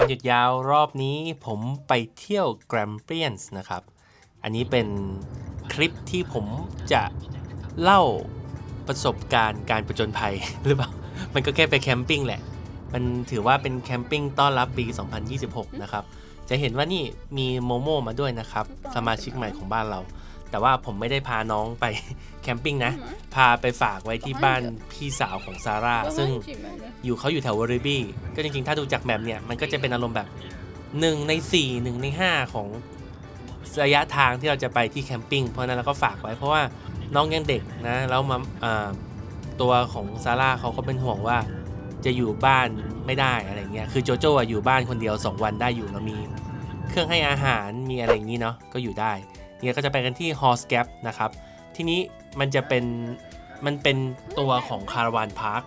วันหยุดยาวรอบนี้ผมไปเที่ยวแกรมเปียนส์นะครับ อันนี้เป็นคลิปที่ผมจะเล่าประสบการณ์การประจนภัยหรือเปล่า มันก็แค่ไปแคมปิ้งแหละ มันถือว่าเป็นแคมปิ้งต้อนรับปี 2026 นะครับ จะเห็นว่านี่มีโมโมมาด้วยนะครับ สมาชิกใหม่ของบ้านเรา แต่ว่าผมไม่ได้พาน้องไปแคมปิ้งนะ พาไปฝากไว้ที่บ้านพี่สาวของซาร่า ซึ่งอยู่เขาอยู่แถววอริบี้ ก็จริงๆ ถ้าดูจากแมปเนี่ย มันก็จะเป็นอารมณ์แบบ 1 ใน 4 1 ใน 5 ของระยะทางที่เราจะไปที่แคมปิ้ง เพราะฉะนั้นเราก็ฝากไว้เพราะว่าน้องยังเด็กนะ แล้วมาอ่าตัวของซาร่าเขาก็เป็นห่วงว่าจะอยู่บ้านไม่ได้อะไรเงี้ย คือโจโจ้อะอยู่บ้านคนเดียว 2 วันได้อยู่แล้วมี เครื่องให้อาหารมีอะไรอย่างนี้เนาะ ก็อยู่ได้ เนี่ยก็จะไปกันที่ h o r s e Gap นะครับ ที่นี้มันจะเป็นมันเป็นตัวของคาราวานพาร์ค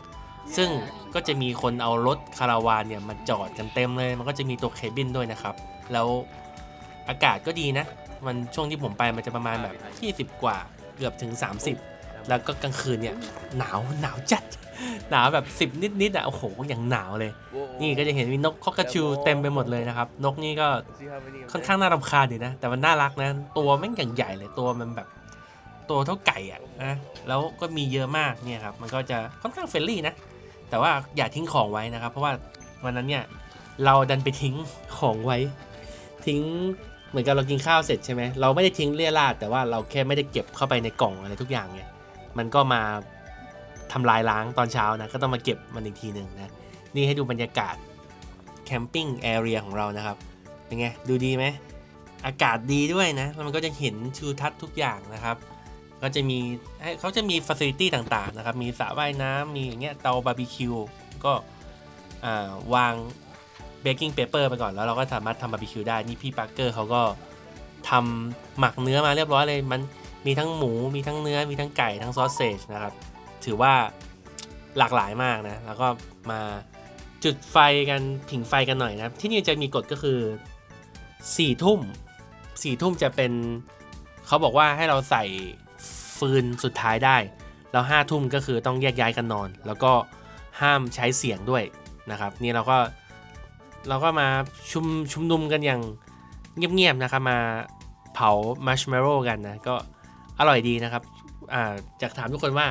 ซึ่งก็จะมีคนเอารถคาราวานเนี่ยมาจอดกันเต็มเลย มันก็จะมีตัวเคบินด้วยนะครับ แล้วอากาศก็ดีนะ มันช่วงที่ผมไปมันจะประมาณแบบ 20 กว่าเกือบถึง 30 แล้วก็กลางคืนเนี่ยหนาวหนาวจัดหนาวแบบ 10 นิดๆอะโอ้โหอย่างหนาวเลย นี่ก็จะเห็นมีนกคอกกระชูเต็มไปหมดเลยนะครับ นกนี่ก็ค่อนข้างน่ารำคาญดีนะ แต่มันน่ารักนะ ตัวแม่งอย่างใหญ่เลยตัวมันแบบตัวเท่าไก่อะนะแล้วก็มีเยอะมากเนี่ยครับมันก็จะค่อนข้างเฟรนลี่นะ แต่ว่าอย่าทิ้งของไว้นะครับ เพราะว่าวันนั้นเนี่ยเราดันไปทิ้งของไว้ ทิ้งเหมือนกับเรากินข้าวเสร็จใช่ไหมเราไม่ได้ทิ้งเลี่ยราดแต่ว่าเราแค่ไม่ได้เก็บเข้าไปในกล่องอะไรทุกอย่างเนี่ยมันก็มา ทำลายล้างตอนเช้านะ ก็ต้องมาเก็บมันอีกทีหนึ่งนะ นี่ให้ดูบรรยากาศแคมปิ้งแอเรียของเรานะครับ เป็นไง ดูดีไหม อากาศดีด้วยนะ แล้วมันก็จะเห็นชูทัศน์ทุกอย่างนะครับ ก็จะมีเขาจะมีฟัซิลิตี้ต่างๆนะครับ มีสระว่ายน้ำ มีอย่างเงี้ยเตาบาร์บีคิว ก็วางเบกกิ้งเปเปอร์ไปก่อนแล้วเราก็สามารถทำบาร์บีคิวได้ นี่พี่ปาร์เกอร์เขาก็ทำหมักเนื้อมาเรียบร้อยเลย มันมีทั้งหมู มีทั้งเนื้อ มีทั้งไก่ ทั้งซอสเซจนะครับ ถือว่าหลากหลายมากนะ แล้วก็มาจุดไฟกันผิงไฟกันหน่อยนะครับ ที่นี่จะมีกฎก็คือ4ี่ทุ่มสี่ทุ่มจะเป็นเขาบอกว่าให้เราใส่ฟืนสุดท้ายได้ แล้วห้าทุ่มก็คือต้องแยกย้ายกันนอน แล้วก็ห้ามใช้เสียงด้วยนะครับ นี่เราก็เราก็มาชุมชุมนุมกันอย่างเงียบๆนะครับมาเผามัชเม r โ w กันนะก็อร่อยดีนะครับ อ่าจากถามทุกคนว่า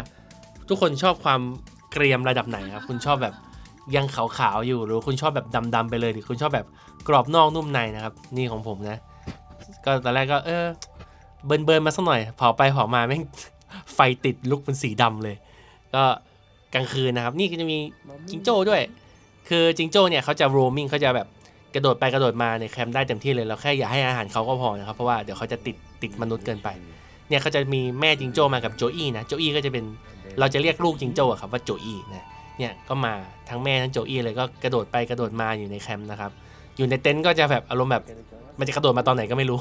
ทุกคนชอบความเกรียมระดับไหนครับคุณชอบแบบยังขาวๆอยู่หรือคุณชอบแบบดำๆไปเลยหรือคุณชอบแบบกรอบนอกนุ่มในนะครับ นี่ของผมนะ ก็ตอนแรกก็เออเบิร์นเบิร์นมาสักหน่อยเผาไปเผามาแม่งไฟติดลุกเป็นสีดำเลย ก็กลางคืนนะครับ นี่ก็จะมีจิงโจ้ด้วย คือจิงโจ้เนี่ยเขาจะโรมิงเขาจะแบบกระโดดไปกระโดดมาในแคมป์ได้เต็มที่เลยเราแค่อย่าให้อาหารเขาก็พอนะครับเพราะว่าเดี๋ยวเขาจะติดติดมนุษย์เกินไป เนี่ยเขาจะมีแม่จิงโจ้มากับโจอี้นะโจอี้ก็จะเป็น เราจะเรียกลูกจิงโจ้ครับว่าโจอี้นะเนี่ยก็มาทั้งแม่ทั้งโจอี้เลยก็กระโดดไปกระโดดมาอยู่ในแคมป์นะครับ อยู่ในเต็นท์ก็จะแบบอารมณ์แบบมันจะกระโดดมาตอนไหนก็ไม่รู้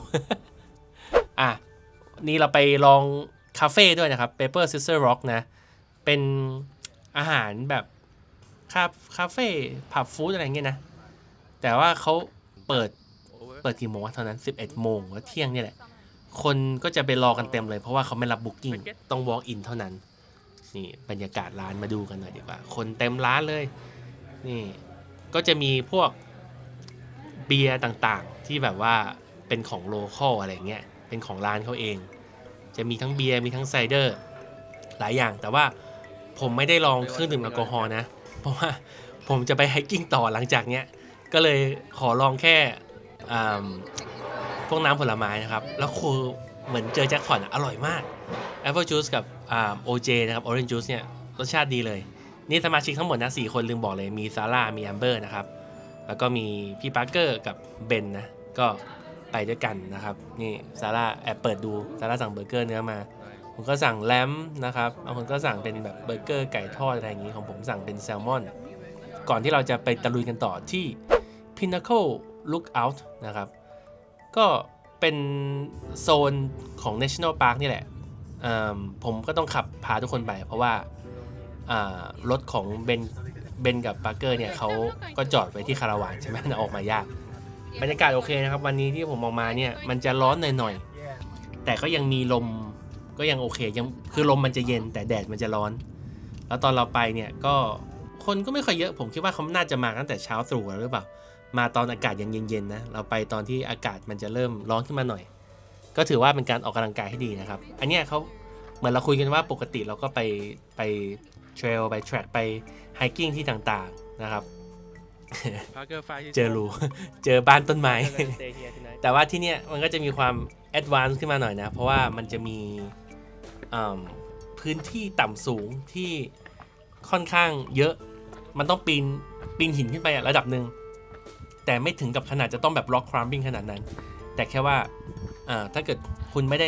อะ นี่เราไปลองคาเฟ่ด้วยนะครับ Paper Sister Rock นะ เป็นอาหารแบบคาคาเฟ่ผับฟู้ดอะไรเงี้ยนะ แต่ว่าเขาเปิดเปิดกี่โมงเท่านั้น 11 โมงหรือเที่ยงนี่แหละ คนก็จะไปรอกันเต็มเลยเพราะว่าเขาไม่รับบุ๊กิ้งต้อง walk in เท่านั้น นี่บรรยากาศร้านมาดูกันหน่อยดีกว่า คนเต็มร้านเลย นี่ก็จะมีพวกเบียร์ต่างๆ ที่แบบว่าเป็นของโลคอลอะไรเงี้ย เป็นของร้านเขาเอง จะมีทั้งเบียร์มีทั้งไซเดอร์ หลายอย่างแต่ว่าผมไม่ได้ลองเครื่องดื่มแอลกอฮอล์นะ เพราะว่าผมจะไปไฮกิ้งต่อหลังจากเนี้ย ก็เลยขอลองแค่พวกน้ำผลไม้นะครับ แล้วคือเหมือนเจอแจ็คพอตอร่อยมาก Apple Juice กับ โอ่า OJ นะครับ Orange Juice เนี่ยรสชาติดีเลย นี่สมาชิกทั้งหมดนะสี่คนลืมบอกเลยมีซาร่ามีแอมเบอร์นะครับ แล้วก็มีพี่ปาร์เกอร์กับเบนนะ ก็ไปด้วยกันนะครับ นี่ซาร่าแอบเปิดดูซาร่าสั่งเบอร์เกอร์เนื้อมา ผมก็สั่งแลมนะครับบางคนก็สั่งเป็นแบบเบอร์เกอร์ไก่ทอดอะไรอย่างนี้ของผมสั่งเป็นแซลมอน ก่อนที่เราจะไปตะลุยกันต่อที่ Pinnacle Lookout นะครับ ก็เป็นโซนของ National Park นี่แหละ ผมก็ต้องขับพาทุกคนไป เพราะว่ารถของเบนเบนกับปาร์เกอร์เนี่ยเขาก็จอดไว้ที่คาราวานใช่ไหมออกมายาก บรรยากาศโอเคนะครับ วันนี้ที่ผมออกมาเนี่ยมันจะร้อนหน่อยๆ แต่ก็ยังมีลมก็ยังโอเคยังคือลมมันจะเย็นแต่แดดมันจะร้อน แล้วตอนเราไปเนี่ยก็คนก็ไม่ค่อยเยอะ ผมคิดว่าเขาน่าจะมาตั้งแต่เช้าตรู่หรือเปล่า มาตอนอากาศยังเย็นๆนะ เราไปตอนที่อากาศมันจะเริ่มร้อนขึ้นมาหน่อย ก็ถือว่าเป็นการออกกำลังกายที่ดีนะครับ อันเนี้ยเขาเหมือนเราคุยกันว่าปกติเราก็ไปไปเทรลไปแทร็กไปไฮกิ้งที่ต่างๆนะครับ Parker find his เจอ home. รูเจอบ้านต้นไม้ We're gonna stay here tonight. แต่ว่าที่เนี้ยมันก็จะมีความแอดวานซ์ขึ้นมาหน่อยนะ เพราะว่ามันจะมีอืมพื้นที่ต่ำสูงที่ค่อนข้างเยอะ มันต้องปีนปีนหินขึ้นไปอะระดับหนึ่ง แต่ไม่ถึงกับขนาดจะต้องแบบ rock climbing ขนาดนั้น แต่แค่ว่าอ่า ถ้าเกิดคุณไม่ได้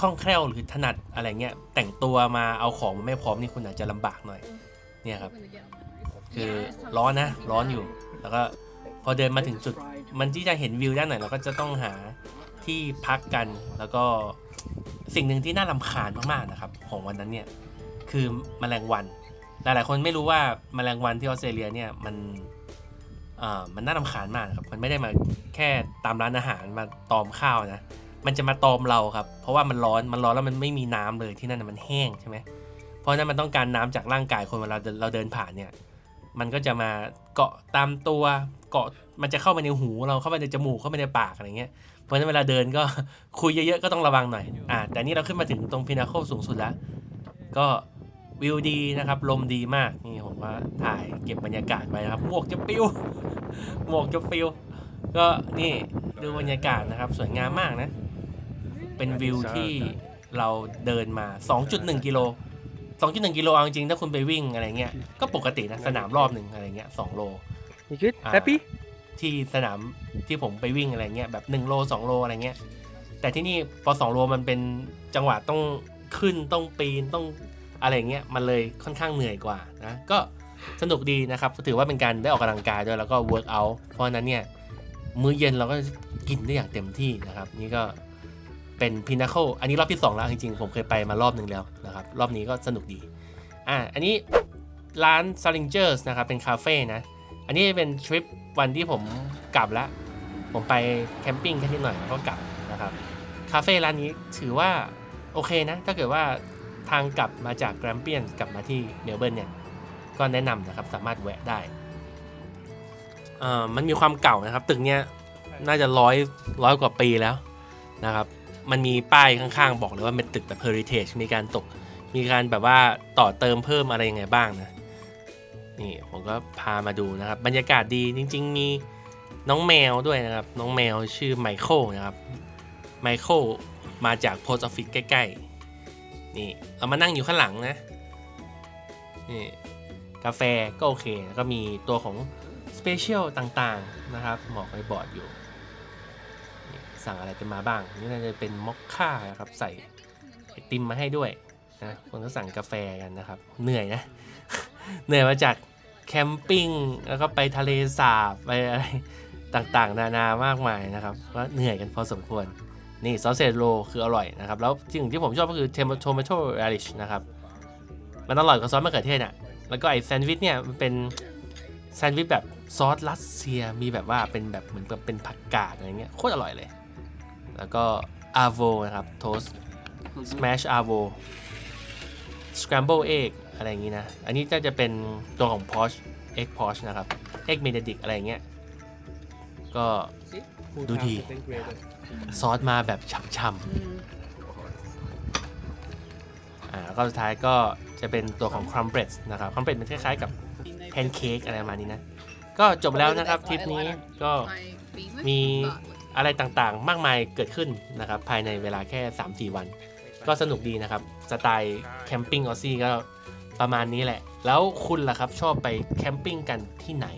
คล่องแคล่วหรือถนัดอะไรเงี้ยแต่งตัวมาเอาของมาไม่พร้อมนี่คุณอาจจะลำบากหน่อย เนี่ยครับ คือร้อนนะ ร้อนอยู่ แล้วก็พอเดินมาถึงจุด มันที่จะเห็นวิวด้านไหนเราก็จะต้องหาที่พักกันแล้วก็สิ่งหนึ่งที่น่ารำคาญมากๆนะครับ ของวันนั้นเนี่ยคือแมลงวัน หลายๆ คนไม่รู้ว่าแมลงวันที่ออสเตรเลียเนี่ยมันอ่ามันน่ารำคาญมากนะครับ มันไม่ได้มาแค่ตามร้านอาหารมาตอมข้าวนะ มันจะมาตอมเราครับ เพราะว่ามันร้อนมันร้อนแล้วมันไม่มีน้ำเลยที่นั่นนะมันแห้งใช่ไหมเพราะนั้นมันต้องการน้ำจากร่างกายคนเวลาเราเดินผ่านเนี่ย มันก็จะมาเกาะตามตัวเกาะมันจะเข้าไปในหูเราเข้าไปในจมูกเข้าไปในปากอะไรเงี้ยเพราะฉะนั้นเวลาเดินก็คุยเยอะๆก็ต้องระวังหน่อยอ่าแต่นี่เราขึ้นมาถึงตรงพินาโคสูงสุดแล้ว ก็วิวดีนะครับ ลมดีมากนี่ผมว่าถ่ายเก็บบรรยากาศไว้นะครับหมวกจะปิวหมวกจะปิวก็นี่ดูบรรยากาศนะครับ สวยงามมากนะ เป็นวิวที่เราเดินมา 2.1 กิโล 2.1 กิโลเอาจริงๆถ้าคุณไปวิ่งอะไรเงี้ย ก็ปกตินะสนามรอบหนึ่งอะไรเงี้ย2โล You good? อ่า Happy? ที่สนามที่ผมไปวิ่งอะไรเงี้ยแบบ1โล2โลอะไรเงี้ย แต่ที่นี่พอ2โลมันเป็นจังหวะต้องขึ้นต้องปีนต้องอะไรเงี้ยมันเลยค่อนข้างเหนื่อยกว่านะก็สนุกดีนะครับถือว่าเป็นการได้ออกกำลังกายด้วยแล้วก็เวิร์กอัเพราะฉะนั้นเนี่ยมื้อเย็นเราก็กินได้อย่างเต็มที่นะครับ นี่ก็ เป็นพินาโคอันนี้รอบที่ 2 แล้วจริงๆ ผมเคยไปมารอบหนึ่งแล้วนะครับ รอบนี้ก็สนุกดี อ่า อันนี้ร้าน s a l i n g e r s นะครับ เป็นคาเฟ่นะ อันนี้เป็นทริปวันที่ผมกลับแล้ว ผมไปแคมปิ้งแค่นิดหน่อยแล้วก็กลับนะครับ คาเฟ่ร้านนี้ถือว่าโอเคนะ ถ้าเกิดว่าทางกลับมาจากแกรมเปียนกลับมาที่เมลเบิร์นเนี่ย ก็แนะนำนะครับ สามารถแวะได้อ่อมันมีความเก่านะครับ ตึกเนี้ยน่าจะร้อยร้อยกว่าปีแล้วนะครับ มันมีป้ายข้างๆ บอกเลยว่าเป็นตึกแบบ heritage มีการตก มีการแบบว่าต่อเติมเพิ่มอะไรยังไงบ้างนะ นี่ผมก็พามาดูนะครับ บรรยากาศดีจริง ๆ มีน้องแมวด้วยนะครับ น้องแมวชื่อไมเคิลนะครับไมเคิลมาจากโพสต์ออฟฟิศใกล้ๆ นี่เรามานั่งอยู่ข้างหลังนะ นี่กาแฟก็โอเค แล้วก็มีตัวของสเปเชียลต่างๆ นะครับหมอกไว้บอร์ดอยู่ สั่งอะไรกันมาบ้าง นี่น่าจะเป็นมอคค่านะครับใส่ไอติมมาให้ด้วยนะคนก็สั่งกาแฟกันนะครับ เหนื่อยนะ เหนื่อยมาจากแคมปิ้งแล้วก็ไปทะเลสาบไปอะไรต่างๆ นานามากมายนะครับก็เหนื่อยกันพอสมควรนี่ซอสเซโรคืออร่อยนะครับ แล้วสิ่งที่ผมชอบก็คือเทมโทมาโตเรลิชนะครับ มันอร่อยกว่าซอสมะเขือเทศอะแล้วก็ไอแซนด์วิชเนี่ยมันเป็นแซนด์วิชแบบซอสรัสเซียมีแบบว่าเป็นแบบเหมือนกับเป็นผักกาดอะไรเงี้ยโคตรอร่อยเลย แล้วก็อาโวนะครับโทสสแมชอาโว scramble egg อะไรอย่างงี้นะ อันนี้ก็จะเป็นตัวของ posh egg posh นะครับ egg benedict อะไรอย่างเงี้ย ก็ Who Do found the- the tenth grader? ซอสมาแบบช่ำๆอ่าแล้วก็สุดท้ายก็จะเป็นตัวของ crumble นะครับ crumble มันคล้ายๆกับแพนเค้กอะไรประมาณนี้นะ ก็จบแล้วนะครับทริปนี้ก็มี อะไรต่างๆ มากมายเกิดขึ้นนะครับภายในเวลาแค่ 3-4 วัน ก็สนุกดีนะครับ สไตล์แคมปิ้งออซซี่ก็ประมาณนี้แหละ แล้วคุณล่ะครับชอบไปแคมปิ้งกันที่ไหน